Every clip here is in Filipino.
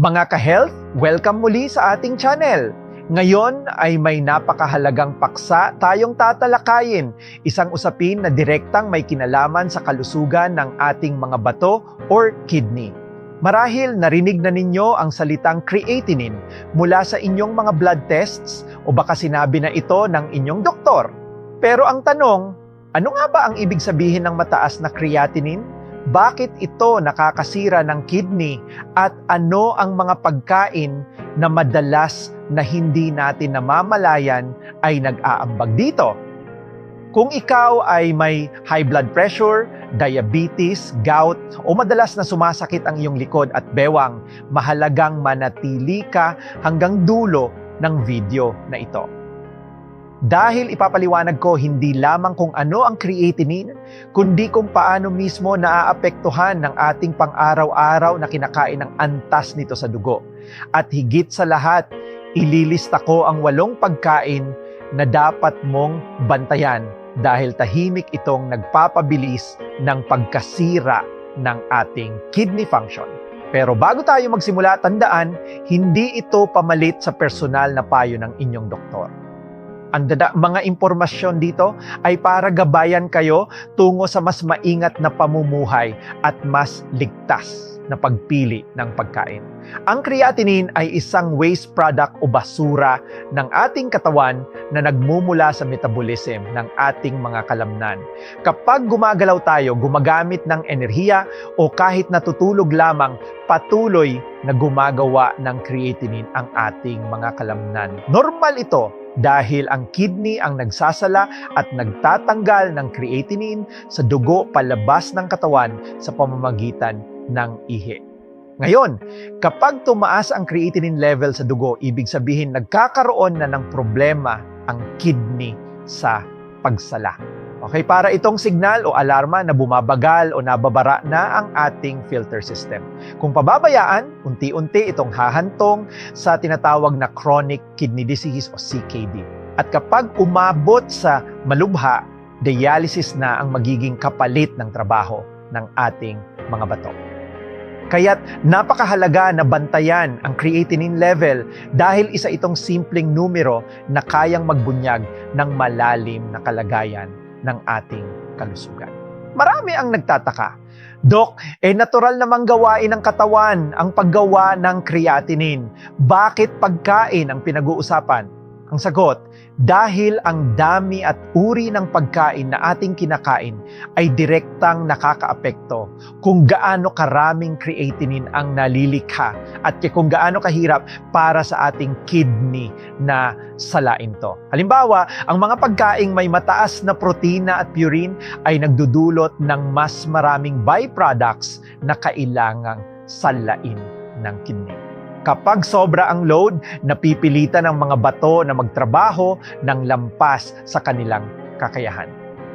Mga ka-health, welcome muli sa ating channel. Ngayon ay may napakahalagang paksa tayong tatalakayin, isang usapin na direktang may kinalaman sa kalusugan ng ating mga bato or kidney. Marahil narinig na ninyo ang salitang creatinine mula sa inyong mga blood tests o baka sinabi na ito ng inyong doktor. Pero ang tanong, ano nga ba ang ibig sabihin ng mataas na creatinine? Bakit ito nakakasira ng kidney at ano ang mga pagkain na madalas na hindi natin namamalayan ay nag-aambag dito? Kung ikaw ay may high blood pressure, diabetes, gout, o madalas na sumasakit ang iyong likod at bewang, mahalagang manatili ka hanggang dulo ng video na ito. Dahil ipapaliwanag ko hindi lamang kung ano ang creatinine, kundi kung paano mismo naaapektuhan ng ating pang-araw-araw na kinakain ng antas nito sa dugo. At higit sa lahat, ililista ko ang walong pagkain na dapat mong bantayan dahil tahimik itong nagpapabilis ng pagkasira ng ating kidney function. Pero bago tayo magsimula, tandaan, hindi ito pamalit sa personal na payo ng inyong doktor. Ang dada, mga impormasyon dito ay para gabayan kayo tungo sa mas maingat na pamumuhay at mas ligtas na pagpili ng pagkain. Ang creatinine ay isang waste product o basura ng ating katawan na nagmumula sa metabolism ng ating mga kalamnan. Kapag gumagalaw tayo, gumagamit ng enerhiya o kahit natutulog lamang, patuloy na gumagawa ng creatinine ang ating mga kalamnan. Normal ito dahil ang kidney ang nagsasala at nagtatanggal ng creatinine sa dugo palabas ng katawan sa pamamagitan ng ihi. Ngayon, kapag tumaas ang creatinine level sa dugo, ibig sabihin nagkakaroon na ng problema ang kidney sa pagsala. Okay, para itong signal o alarma na bumabagal o nababara na ang ating filter system. Kung pababayaan, unti-unti itong hahantong sa tinatawag na chronic kidney disease o CKD. At kapag umabot sa malubha, dialysis na ang magiging kapalit ng trabaho ng ating mga bato. Kaya't napakahalaga na bantayan ang creatinine level dahil isa itong simpleng numero na kayang magbunyag ng malalim na kalagayan ng ating kalusugan. Marami ang nagtataka. Dok, eh natural namang gawain ng katawan ang paggawa ng creatinine. Bakit pagkain ang pinag-uusapan? Ang sagot, dahil ang dami at uri ng pagkain na ating kinakain ay direktang nakakaapekto kung gaano karaming creatinine ang nalilikha at kung gaano kahirap para sa ating kidney na salain to. Halimbawa, ang mga pagkaing may mataas na protina at purine ay nagdudulot ng mas maraming byproducts na kailangang salain ng kidney. Kapag sobra ang load, napipilitan ang mga bato na magtrabaho ng lampas sa kanilang kakayahan.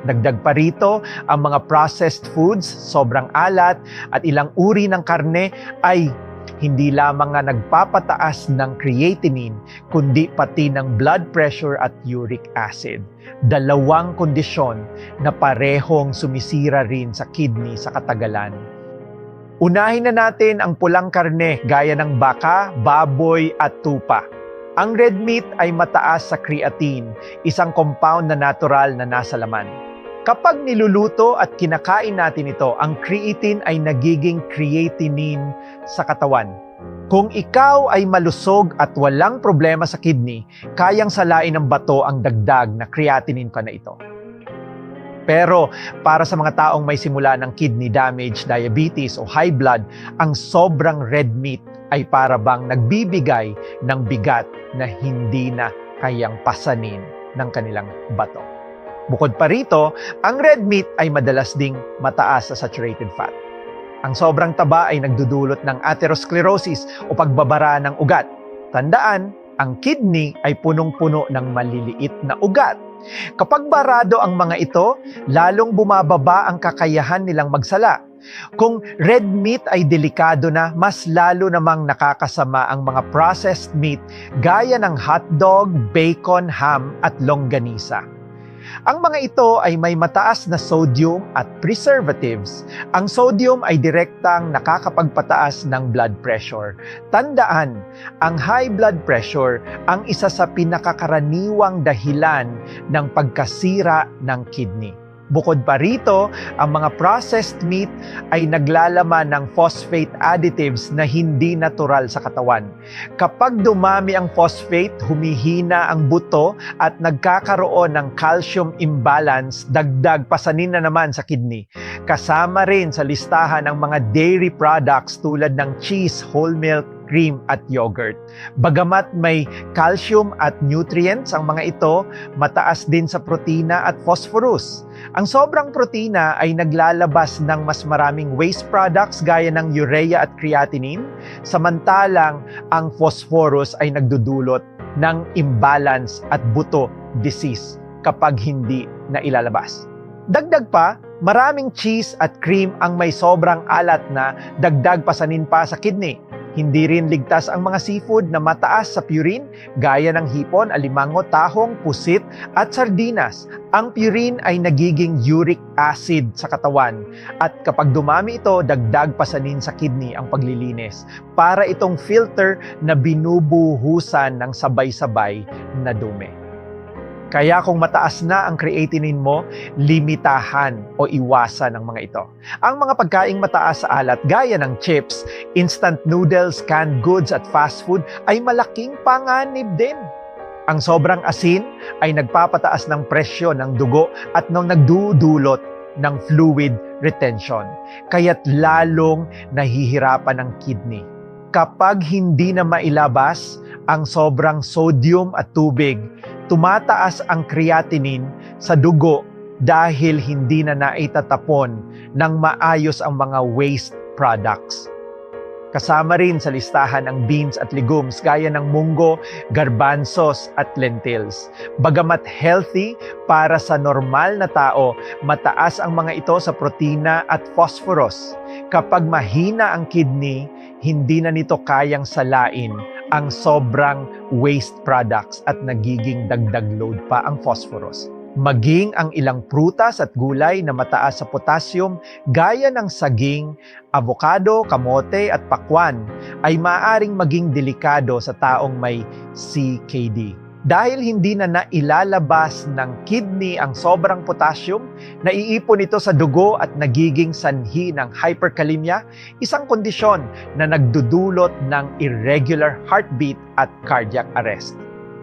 Dagdag pa rito, ang mga processed foods, sobrang alat at ilang uri ng karne ay hindi lamang nga nagpapataas ng creatinine, kundi pati ng blood pressure at uric acid. Dalawang kondisyon na parehong sumisira rin sa kidney sa katagalan Unahin na natin ang pulang karne gaya ng baka, baboy at tupa. Ang red meat ay mataas sa creatine, isang compound na natural na nasa laman. Kapag niluluto at kinakain natin ito, ang creatine ay nagiging creatinine sa katawan. Kung ikaw ay malusog at walang problema sa kidney, kayang salain ng bato ang dagdag na creatinine ka na ito. Pero para sa mga taong may simula ng kidney damage, diabetes o high blood, ang sobrang red meat ay para bang nagbibigay ng bigat na hindi na kayang pasanin ng kanilang bato. Bukod pa rito, ang red meat ay madalas ding mataas sa saturated fat. Ang sobrang taba ay nagdudulot ng atherosclerosis o pagbabara ng ugat. Tandaan, ang kidney ay punong-puno ng maliliit na ugat Kapag barado ang mga ito, lalong bumababa ang kakayahan nilang magsala. Kung red meat ay delikado na, mas lalo namang nakakasama ang mga processed meat gaya ng hotdog, bacon, ham at longganisa. Ang mga ito ay may mataas na sodium at preservatives. Ang sodium ay direktang nakakapagpataas ng blood pressure. Tandaan, ang high blood pressure ang isa sa pinakakaraniwang dahilan ng pagkasira ng kidney. Bukod pa rito, ang mga processed meat ay naglalaman ng phosphate additives na hindi natural sa katawan. Kapag dumami ang phosphate, humihina ang buto at nagkakaroon ng calcium imbalance, dagdag pasanin na naman sa kidney. Kasama rin sa listahan ng mga dairy products tulad ng cheese, whole milk, cream at yogurt. Bagamat may calcium at nutrients ang mga ito, mataas din sa protina at phosphorus. Ang sobrang protina ay naglalabas ng mas maraming waste products gaya ng urea at creatinine, samantalang ang phosphorus ay nagdudulot ng imbalance at buto disease kapag hindi na ilalabas. Dagdag pa, maraming cheese at cream ang may sobrang alat na dagdag pasanin pa sa kidney. Hindi rin ligtas ang mga seafood na mataas sa purine gaya ng hipon, alimango, tahong, pusit at sardinas. Ang purine ay nagiging uric acid sa katawan at kapag dumami ito, dagdag pasanin sa kidney ang paglilinis para itong filter na binubuhusan ng sabay-sabay na dumi. Kaya kung mataas na ang creatinine mo, limitahan o iwasan ang mga ito. Ang mga pagkaing mataas sa alat gaya ng chips, instant noodles, canned goods at fast food ay malaking panganib din. Ang sobrang asin ay nagpapataas ng presyo ng dugo at nang nagdudulot ng fluid retention. Kaya't lalong nahihirapan ang kidney. Kapag hindi na mailabas ang sobrang sodium at tubig, tumataas ang creatinine sa dugo dahil hindi na naitatapon ng maayos ang mga waste products. Kasama rin sa listahan ang beans at legumes gaya ng munggo, garbanzos at lentils. Bagamat healthy para sa normal na tao, mataas ang mga ito sa protina at phosphorus. Kapag mahina ang kidney, hindi na nito kayang salain ang sobrang waste products at nagiging dagdag load pa ang phosphorus. Maging ang ilang prutas at gulay na mataas sa potassium gaya ng saging, avocado, kamote at pakwan ay maaaring maging delikado sa taong may CKD. Dahil hindi na nailalabas ng kidney ang sobrang potassium, naiipon ito sa dugo at nagiging sanhi ng hyperkalemia, isang kondisyon na nagdudulot ng irregular heartbeat at cardiac arrest.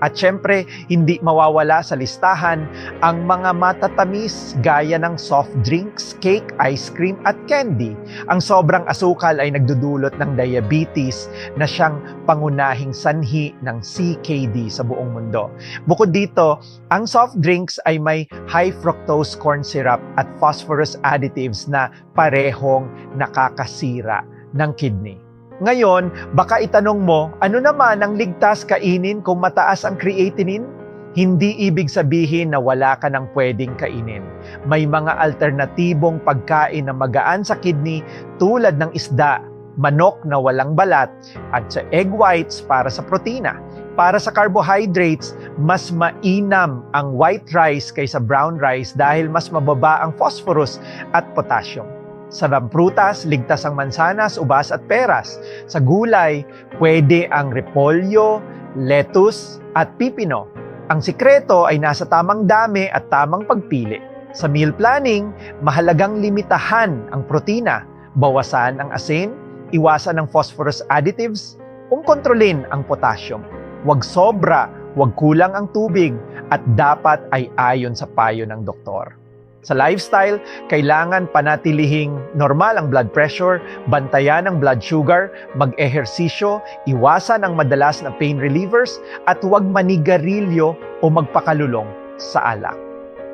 At syempre, hindi mawawala sa listahan ang mga matatamis gaya ng soft drinks, cake, ice cream at candy. Ang sobrang asukal ay nagdudulot ng diabetes na siyang pangunahing sanhi ng CKD sa buong mundo. Bukod dito, ang soft drinks ay may high fructose corn syrup at phosphorus additives na parehong nakakasira ng kidney. Ngayon, baka itanong mo, ano naman ang ligtas kainin kung mataas ang creatinine? Hindi ibig sabihin na wala ka nang pwedeng kainin. May mga alternatibong pagkain na magaan sa kidney tulad ng isda, manok na walang balat, at sa egg whites para sa protina. Para sa carbohydrates, mas mainam ang white rice kaysa brown rice dahil mas mababa ang phosphorus at potassium. Sa prutas, ligtas ang mansanas, ubas at peras. Sa gulay, pwede ang repolyo, lettuce at pipino. Ang sikreto ay nasa tamang dami at tamang pagpili. Sa meal planning, mahalagang limitahan ang protina, bawasan ang asin, iwasan ang phosphorus additives, kung kontrolin ang potassium. Huwag sobra, huwag kulang ang tubig, at dapat ay ayon sa payo ng doktor. Sa lifestyle, kailangan panatilihing normal ang blood pressure, bantayan ang blood sugar, mag-ehersisyo, iwasan ang madalas na pain relievers, at huwag manigarilyo o magpakalulong sa alak.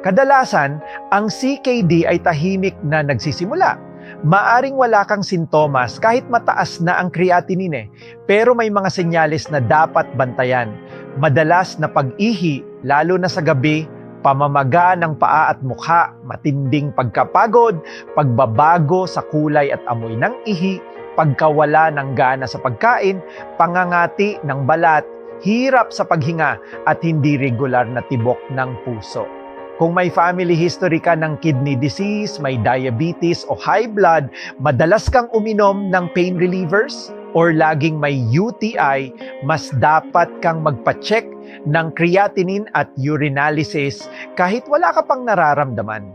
Kadalasan, ang CKD ay tahimik na nagsisimula. Maaring wala kang sintomas kahit mataas na ang creatinine, pero may mga senyales na dapat bantayan. Madalas na pag-ihi, lalo na sa gabi, pamamaga ng paa at mukha, matinding pagkapagod, pagbabago sa kulay at amoy ng ihi, pagkawala ng gana sa pagkain, pangangati ng balat, hirap sa paghinga at hindi regular na tibok ng puso. Kung may family history ka ng kidney disease, may diabetes o high blood, madalas kang uminom ng pain relievers, or laging may UTI, mas dapat kang magpa-check ng creatinine at urinalysis kahit wala ka pang nararamdaman.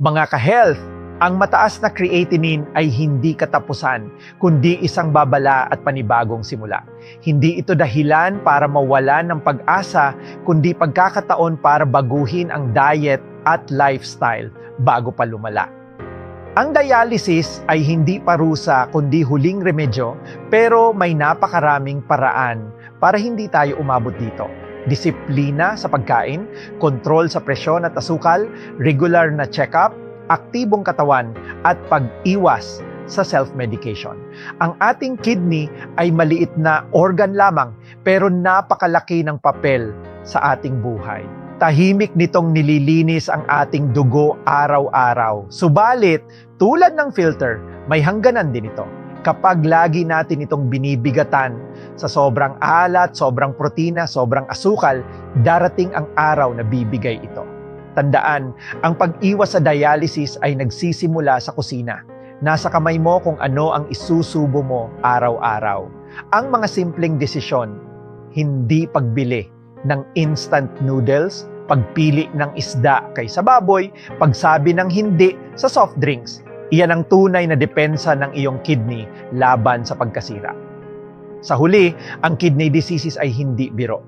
Mga ka-health, ang mataas na creatinine ay hindi katapusan, kundi isang babala at panibagong simula. Hindi ito dahilan para mawala ng pag-asa, kundi pagkakataon para baguhin ang diet at lifestyle bago pa lumala. Ang dialysis ay hindi parusa kundi huling remedyo, pero may napakaraming paraan para hindi tayo umabot dito. Disiplina sa pagkain, kontrol sa presyon at asukal, regular na check-up, aktibong katawan, at pag-iwas sa self-medication. Ang ating kidney ay maliit na organ lamang pero napakalaki ng papel sa ating buhay. Tahimik nitong nililinis ang ating dugo araw-araw. Subalit, tulad ng filter, may hangganan din ito. Kapag lagi natin itong binibigatan sa sobrang alat, sobrang protina, sobrang asukal, darating ang araw na bibigay ito. Tandaan, ang pag-iwas sa dialysis ay nagsisimula sa kusina. Nasa kamay mo kung ano ang isusubo mo araw-araw. Ang mga simpleng desisyon, hindi pagbili ng instant noodles, pagpili ng isda kaysa baboy, pagsabi ng hindi sa soft drinks. Iyan ang tunay na depensa ng iyong kidney laban sa pagkasira. Sa huli, ang kidney diseases ay hindi biro.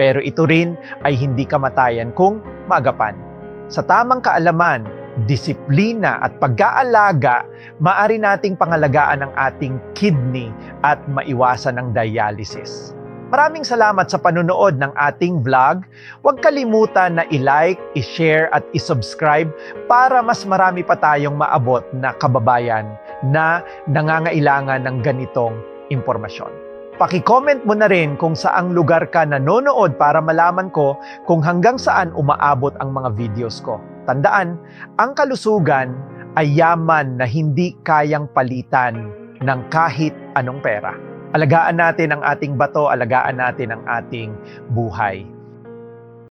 Pero ito rin ay hindi kamatayan kung magapan. Sa tamang kaalaman, disiplina at pag-aalaga, maari nating pangalagaan ang ating kidney at maiwasan ang dialysis. Maraming salamat sa panonood ng ating vlog. Huwag kalimutan na i-like, i-share at i-subscribe para mas marami pa tayong maabot na kababayan na nangangailangan ng ganitong impormasyon. Paki-comment mo na rin kung saang lugar ka nanonood para malaman ko kung hanggang saan umaabot ang mga videos ko. Tandaan, ang kalusugan ay yaman na hindi kayang palitan ng kahit anong pera. Alagaan natin ang ating bato, alagaan natin ang ating buhay.